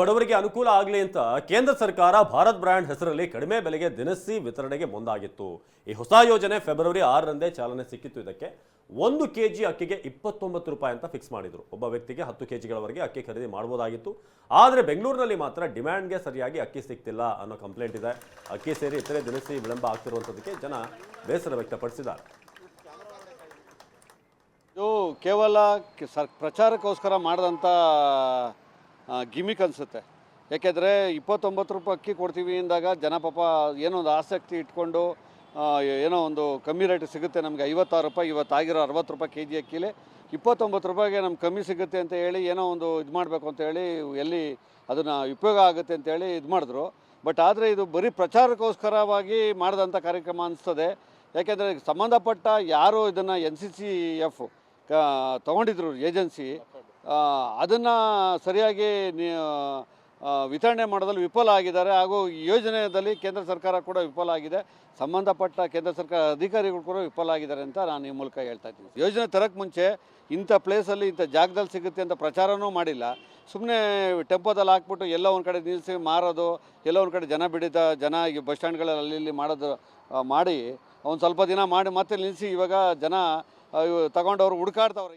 ಬಡವರಿಗೆ ಅನುಕೂಲ ಆಗಲಿ ಅಂತ ಕೇಂದ್ರ ಸರ್ಕಾರ ಭಾರತ್ ಬ್ರ್ಯಾಂಡ್ ಹೆಸರಲ್ಲಿ ಕಡಿಮೆ ಬೆಲೆಗೆ ದಿನಸಿ ವಿತರಣೆಗೆ ಮುಂದಾಗಿತ್ತು. ಈ ಹೊಸ ಯೋಜನೆ ಫೆಬ್ರವರಿ ಆರರಂದೇ ಚಾಲನೆ ಸಿಕ್ಕಿತ್ತು. ಇದಕ್ಕೆ ಒಂದು ಕೆ ಜಿ ಅಕ್ಕಿಗೆ ಇಪ್ಪತ್ತೊಂಬತ್ತು ರೂಪಾಯಿ ಅಂತ ಫಿಕ್ಸ್ ಮಾಡಿದರು. ಒಬ್ಬ ವ್ಯಕ್ತಿಗೆ ಹತ್ತು ಕೆ ಜಿಗಳವರೆಗೆ ಅಕ್ಕಿ ಖರೀದಿ ಮಾಡಬಹುದಾಗಿತ್ತು. ಆದರೆ ಬೆಂಗಳೂರಿನಲ್ಲಿ ಮಾತ್ರ ಡಿಮ್ಯಾಂಡ್ಗೆ ಸರಿಯಾಗಿ ಅಕ್ಕಿ ಸಿಗ್ತಿಲ್ಲ ಅನ್ನೋ ಕಂಪ್ಲೇಂಟ್ ಇದೆ. ಅಕ್ಕಿ ಸೇರಿ ಇತರೆ ದಿನಸಿ ವಿಳಂಬ ಆಗ್ತಿರುವಂಥದ್ದಕ್ಕೆ ಜನ ಬೇಸರ ವ್ಯಕ್ತಪಡಿಸಿದ್ದಾರೆ. ಇದು ಕೇವಲ ಪ್ರಚಾರಕ್ಕೋಸ್ಕರ ಮಾಡಿದಂಥ ಗಿಮಿಕ್ ಅನಿಸುತ್ತೆ. ಯಾಕೆಂದರೆ ಇಪ್ಪತ್ತೊಂಬತ್ತು ರೂಪಾಯಿ ಅಕ್ಕಿ ಕೊಡ್ತೀವಿ ಅಂದಾಗ ಜನ ಪಾಪ ಏನೋ ಒಂದು ಆಸಕ್ತಿ ಇಟ್ಕೊಂಡು ಏನೋ ಒಂದು ಕಮ್ಮಿ ರೇಟ್ ಸಿಗುತ್ತೆ ನಮಗೆ ಐವತ್ತಾರು ರೂಪಾಯಿ ಇವತ್ತಾಗಿರೋ ಅರವತ್ತು ರೂಪಾಯಿ ಕೆ ಜಿ ಅಕ್ಕಿಲಿ. ಇಪ್ಪತ್ತೊಂಬತ್ತು ರೂಪಾಯಿಗೆ ನಮ್ಗೆ ಕಮ್ಮಿ ಸಿಗುತ್ತೆ ಅಂತ ಹೇಳಿ ಏನೋ ಒಂದು ಇದು ಮಾಡಬೇಕು ಅಂತ ಹೇಳಿ ಎಲ್ಲಿ ಅದನ್ನು ಉಪಯೋಗ ಆಗುತ್ತೆ ಅಂತ ಹೇಳಿ ಇದು ಮಾಡಿದ್ರು. ಬಟ್ ಆದರೆ ಇದು ಬರೀ ಪ್ರಚಾರಕ್ಕೋಸ್ಕರವಾಗಿ ಮಾಡಿದಂಥ ಕಾರ್ಯಕ್ರಮ ಅನಿಸ್ತದೆ. ಯಾಕೆಂದರೆ ಸಂಬಂಧಪಟ್ಟ ಯಾರು ಇದನ್ನು ಎನ್ ಸಿ ಸಿ ಎಫ್ ತೊಗೊಂಡಿದ್ರು ಏಜೆನ್ಸಿ. ಅದನ್ನು ಸರಿಯಾಗಿ ವಿತರಣೆ ಮಾಡೋದ್ರಲ್ಲಿ ವಿಫಲ ಆಗಿದ್ದಾರೆ ಹಾಗೂ ಯೋಜನೆಯಲ್ಲಿ ಕೇಂದ್ರ ಸರ್ಕಾರ ಕೂಡ ವಿಫಲ ಆಗಿದೆ. ಸಂಬಂಧಪಟ್ಟ ಕೇಂದ್ರ ಸರ್ಕಾರ ಅಧಿಕಾರಿಗಳು ಕೂಡ ವಿಫಲ ಆಗಿದ್ದಾರೆ ಅಂತ ನಾನು ಈ ಮೂಲಕ ಹೇಳ್ತಾ ಇದ್ದೀನಿ. ಯೋಜನೆ ತರಕ್ಕೆ ಮುಂಚೆ ಇಂಥ ಪ್ಲೇಸಲ್ಲಿ ಇಂಥ ಜಾಗದಲ್ಲಿ ಸಿಗುತ್ತೆ ಅಂತ ಪ್ರಚಾರನೂ ಮಾಡಿಲ್ಲ. ಸುಮ್ಮನೆ ಟೆಂಪೋದಲ್ಲಿ ಹಾಕ್ಬಿಟ್ಟು ಎಲ್ಲ ಒಂದು ಕಡೆ ನಿಲ್ಲಿಸಿ ಮಾರೋದು, ಎಲ್ಲ ಒಂದು ಕಡೆ ಜನ ಬಿಡಿದ, ಜನ ಈ ಬಸ್ ಸ್ಟ್ಯಾಂಡ್ಗಳಲ್ಲಿ ಅಲ್ಲಿ ಇಲ್ಲಿ ಮಾಡೋದು ಮಾಡಿ, ಒಂದು ಸ್ವಲ್ಪ ದಿನ ಮಾಡಿ ಮತ್ತೆ ನಿಲ್ಲಿಸಿ ಇವಾಗ ಜನ ತಗೊಂಡವ್ರು ಹುಡುಕಾಡ್ತವ್ರೆ.